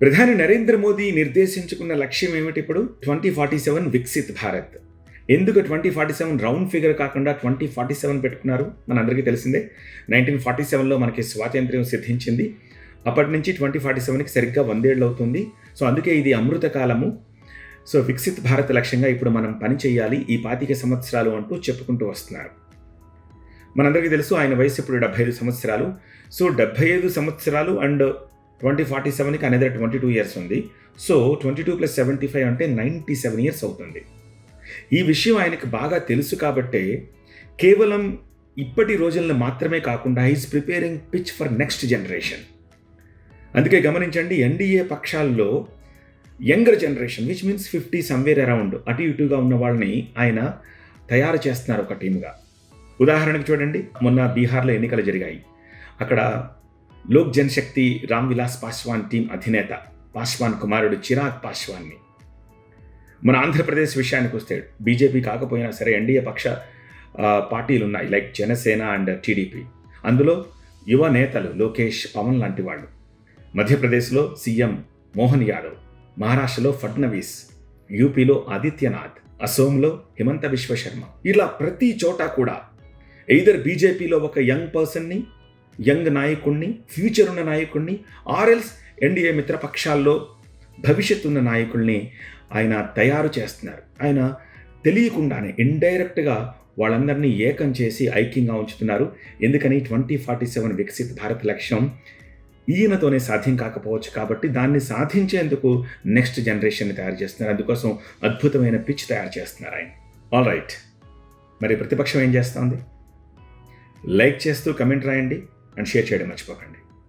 ప్రధాని నరేంద్ర మోదీ నిర్దేశించుకున్న లక్ష్యం ఏమిటి ఇప్పుడు? Twenty forty seven Viksit Bharat. ఎందుకు twenty forty seven round figure కాకుండా ట్వంటీ ఫార్టీ సెవెన్ పెట్టుకున్నారు? మనందరికీ తెలిసిందే. నైన్టీన్ ఫార్టీ సెవెన్లో మనకి స్వాతంత్ర్యం సిద్ధించింది. అప్పటి నుంచి ట్వంటీ ఫార్టీ సెవెన్కి సరిగ్గా వందేళ్ళు అవుతుంది. సో అందుకే ఇది అమృత కాలము. సో వికసిత్ భారత్ లక్ష్యంగా ఇప్పుడు మనం పని చేయాలి. ఈ పాతిక సంవత్సరాలు అంటూ చెప్పుకుంటూ వస్తున్నారు. మనందరికీ తెలుసు ఆయన వయసు ఇప్పుడు డెబ్బై ఐదు సంవత్సరాలు. సో డెబ్బై ఐదు సంవత్సరాలు అండ్ ట్వంటీ ఫార్టీ సెవెన్కి అనేది ట్వంటీ టూ ఇయర్స్ ఉంది. So twenty two plus seventy five అంటే నైంటీ సెవెన్ ఇయర్స్ అవుతుంది. ఈ విషయం ఆయనకు బాగా తెలుసు కాబట్టే కేవలం ఇప్పటి రోజులను మాత్రమే కాకుండా is preparing pitch for next generation అందుకే గమనించండి NDA పక్షాల్లో younger generation which means fifty somewhere around అటు ఇటుగా ఉన్న వాళ్ళని ఆయన తయారు చేస్తున్నారు ఒక టీముగా ఉదాహరణకు చూడండి మొన్న బీహార్లో ఎన్నికలు జరిగాయి. అక్కడ లోక్ జనశక్తి రామ్ విలాస్ పాస్వాన్ టీం అధినేత పాస్వాన్ కుమారుడు చిరాగ్ పాస్వాన్ని మన ఆంధ్రప్రదేశ్ విషయానికి వస్తే బీజేపీ కాకపోయినా సరే ఎన్డీఏ పక్ష పార్టీలు ఉన్నాయి లైక్ జనసేన అండ్ టీడీపీ. అందులో యువ నేతలు లోకేష్ పవన్ లాంటి వాళ్ళు. మధ్యప్రదేశ్లో సీఎం మోహన్ యాదవ్ మహారాష్ట్రలో ఫడ్నవీస్ యూపీలో ఆదిత్యనాథ్ అసోంలో హిమంత విశ్వశర్మ. ఇలా ప్రతి చోట కూడా ఎయిదర్ బీజేపీలో ఒక యంగ్ పర్సన్ని యంగ్ నాయకుణ్ణి ఫ్యూచర్ ఉన్న నాయకుణ్ణి ఆర్ఎల్స్ ఎన్డీఏ మిత్రపక్షాల్లో భవిష్యత్తు ఉన్న నాయకుల్ని ఆయన తయారు చేస్తున్నారు. ఆయన తెలియకుండానే ఇండైరెక్ట్గా వాళ్ళందరినీ ఏకం చేసి ఐక్యంగా ఉంచుతున్నారు. ఎందుకని twenty forty seven Viksit Bharat లక్ష్యం ఈయనతోనే సాధ్యం కాకపోవచ్చు కాబట్టి దాన్ని సాధించేందుకు నెక్స్ట్ జనరేషన్ని తయారు చేస్తున్నారు. అందుకోసం అద్భుతమైన పిచ్ తయారు చేస్తున్నారు ఆయన. ఆల్ రైట్ మరి ప్రతిపక్షం ఏం చేస్తోంది? లైక్ చేస్తూ కమెంట్ రాయండి. అండ్ షేర్ చేయడం మర్చిపోకండి.